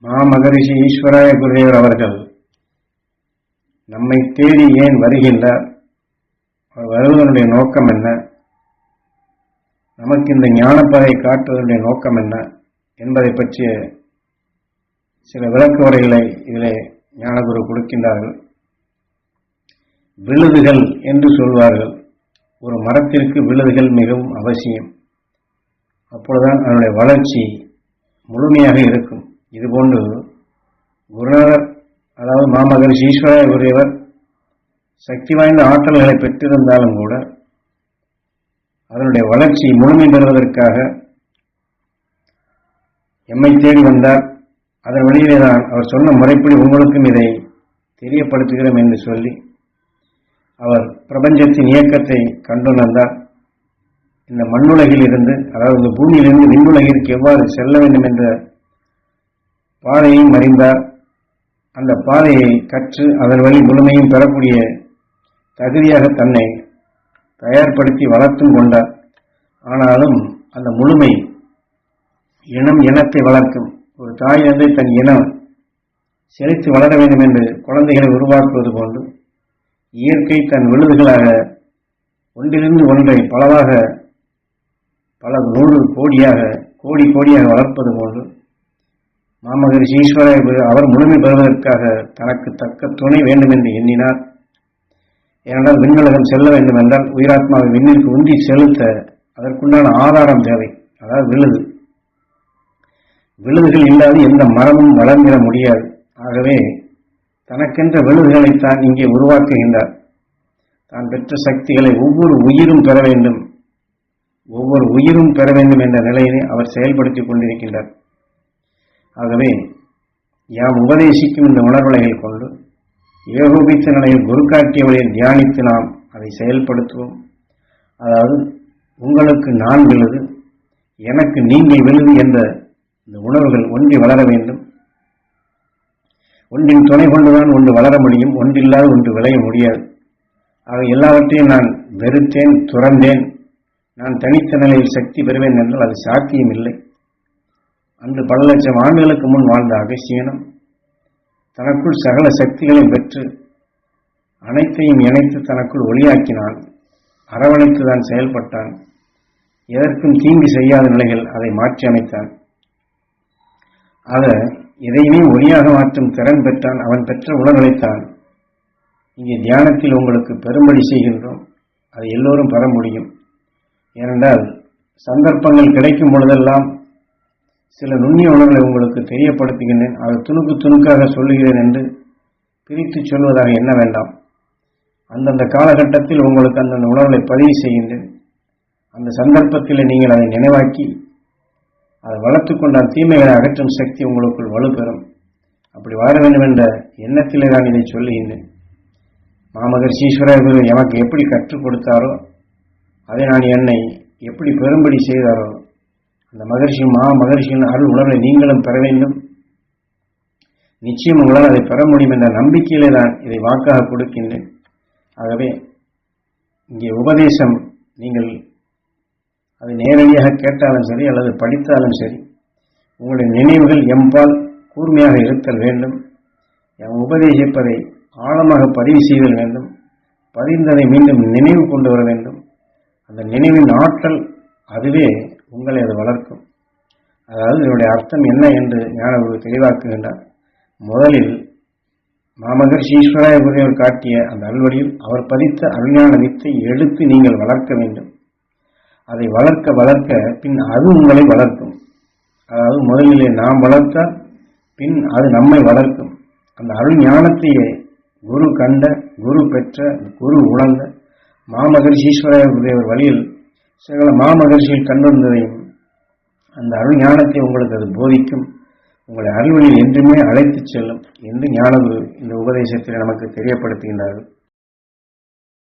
மாமகரிஷி ஈஸ்வராய குருதேவர் அவர்கள் நம்மை தேடி ஏன் வருகின்றார்? வருவதனுடைய நோக்கம் என்ன? நமக்கு இந்த ஞானப்பதை காட்டுவதனுடைய நோக்கம் என்ன? என்பதை பற்றிய சில விளக்கு உரைகளை இதிலே ஞானகுரு கொடுக்கின்றார்கள். விழுதுகள் என்று சொல்வார்கள். ஒரு மரத்திற்கு விழுதுகள் மிகவும் அவசியம். அப்பொழுதுதான் அதனுடைய வளர்ச்சி முழுமையாக இருக்கும். இதுபோன்று குருநாதர் அதாவது மாமகரிஷி ஈஸ்வர உரியவர் சக்தி வாய்ந்த ஆற்றல்களை பெற்றிருந்தாலும் கூட அதனுடைய வளர்ச்சி முழுமை பெறுவதற்காக எம்மை தேடி வந்தார். அதன் வழியிலே தான் அவர் சொன்ன முறைப்படி உங்களுக்கும் இதை தெரியப்படுத்துகிறோம் என்று சொல்லி அவர் பிரபஞ்சத்தின் இயக்கத்தை கண்டுணர்ந்தார். இந்த மண்ணுலகில் இருந்து அதாவது இந்த பூமியிலிருந்து விண்ணுலகிற்கு எவ்வாறு செல்ல வேண்டும் என்ற பாதையையும் அறிந்தார் அந்த பாதையை கற்று அதன் வழி முழுமையும் பெறக்கூடிய தகுதியாக தன்னை தயார்படுத்தி வளர்த்தும் கொண்டார். ஆனாலும் அந்த முழுமை இனம் இனத்தை வளர்க்கும். ஒரு தாய் வந்து தன் இனம் செழித்து வளர வேண்டும் என்று குழந்தைகளை உருவாக்குவது போன்று இயற்கை தன் விழுதுகளாக ஒன்றிலிருந்து ஒன்றை பலவாக பல நூறு கோடியாக கோடி கோடியாக வளர்ப்பது போன்று மாமகரிஷி ஈஸ்வரர் அவர் முழுமை பெறுவதற்காக தனக்கு தக்க துணை வேண்டும் என்று எண்ணினார். ஏனென்றால் விண்ணுலகம் செல்ல வேண்டும் என்றால் உயிராத்மாவை விண்ணிற்கு உந்தி செலுத்த அதற்குண்டான ஆதாரம் தேவை. அதாவது விழுது. விழுதுகள் இல்லாது எந்த மரமும் வளர்ந்திட முடியாது. ஆகவே தனக்கென்ற விழுதுகளைத்தான் இங்கே உருவாக்குகின்றார். தான் பெற்ற சக்திகளை ஒவ்வொரு உயிரும் பெற வேண்டும். ஒவ்வொரு உயிரும் பெற வேண்டும் என்ற நிலையினை அவர் செயல்படுத்திக் கொண்டிருக்கின்றார். ஆகவே யாம் உபதேசிக்கும் இந்த உணர்வலைகள் கொண்டு ஏகோபித்த நிலையில் குரு காட்டிய வழியில் தியானித்து நாம் அதை செயல்படுத்துவோம். அதாவது உங்களுக்கு நான் விழுது எனக்கு நீங்கள் விழுது என்ற இந்த உணர்வுகள் ஒன்றி வளர வேண்டும். ஒன்றின் துணை கொண்டுதான் ஒன்று வளர முடியும் ஒன்றில்லாத ஒன்று விளைய முடியாது. ஆக எல்லாவற்றையும் நான் வெறுத்தேன் துறந்தேன் நான் தனித்த நிலையில் சக்தி பெறுவேன் என்றால் அது சாத்தியம் இல்லை அன்று பல லட்சம் ஆண்டுகளுக்கு முன் வாழ்ந்த அகசியனும் தனக்குள் சகல சக்திகளையும் பெற்று அனைத்தையும் இணைத்து தனக்குள் ஒளியாக்கினான். அரவணைத்துதான் செயல்பட்டான். எதற்கும் தீங்கு செய்யாத நிலைகள் அதை மாற்றி அமைத்தான். ஆக எதையுமே ஒளியாக மாற்றும் திறன் பெற்றான். அவன் பெற்ற உணர்வுகளைத்தான் இங்கே தியானத்தில் உங்களுக்கு பெரும்படி செய்கின்றோம். அதை எல்லோரும் பெற முடியும். ஏனென்றால் சந்தர்ப்பங்கள் கிடைக்கும் பொழுதெல்லாம் சில நுண்ணிய உணர்வுகளை உங்களுக்கு தெரியப்படுத்துகின்றேன். அதை துணுக்கு துணுக்காக சொல்லுகிறேன் என்று பிரித்து சொல்வதாக என்ன வேண்டாம். அந்தந்த காலகட்டத்தில் உங்களுக்கு அந்தந்த உணர்வுகளை பதிவு செய்கின்றேன். அந்த சந்தர்ப்பத்தில் நீங்கள் அதை நினைவாக்கி அதை வளர்த்து கொண்ட தீமைகளை அகற்றும் சக்தி உங்களுக்குள் வலுப்பெறும். அப்படி வர வேண்டும் என்ற எண்ணத்திலே தான் இதை சொல்லுகின்றேன். மாமகர் சீஸ்வரர் எமக்கு எப்படி கற்றுக் கொடுத்தாரோ அதை நான் என்னை எப்படி பெரும்படி செய்தாரோ அந்த மகர்ஷி மா மகர்ஷியின் அருள் உணர்வை நீங்களும் பெற வேண்டும். நிச்சயம் உங்களால் அதை பெற முடியும் என்ற நம்பிக்கையிலே தான் இதை வாக்காக கொடுக்கின்றேன். ஆகவே இங்கே உபதேசம் நீங்கள் அது நேரடியாக கேட்டாலும் சரி அல்லது படித்தாலும் சரி உங்களுடைய நினைவுகள் எம்பால் கூர்மையாக இருத்தல் வேண்டும். எம் உபதேசிப்பதை ஆழமாக பதிவு செய்தல் வேண்டும். பதிந்ததை மீண்டும் நினைவு கொண்டு வர வேண்டும். அந்த நினைவின் ஆற்றல் அதுவே உங்களை அது வளர்க்கும். அதாவது இதனுடைய அர்த்தம் என்ன என்று ஞானகுரு தெளிவாக்குகின்றார். முதலில் மாமகர்ஷி ஈஸ்வராய குருவர் காட்டிய அந்த அல்வடியில் அவர் பதித்த அருஞான வித்தை எடுத்து நீங்கள் வளர்க்க வேண்டும். அதை வளர்க்க வளர்க்க பின் அது உங்களை வளர்க்கும். அதாவது முதலிலே நாம் வளர்த்தால் பின் அது நம்மை வளர்க்கும். அந்த அருள் ஞானத்தையே குரு கண்ட குரு பெற்ற குரு உணர்ந்த மாமகரிஷி ஈஸ்வராய வழியில் சகல மாமகர்ஷியில் கண்டிருந்ததையும் அந்த அருள் ஞானத்தை உங்களுக்கு அது போதிக்கும். உங்களை அருள்வழியில் என்றுமே அழைத்துச் செல்லும். என்று ஞானகுரு இந்த உபதேசத்தில் நமக்கு தெரியப்படுத்துகின்றார்கள்.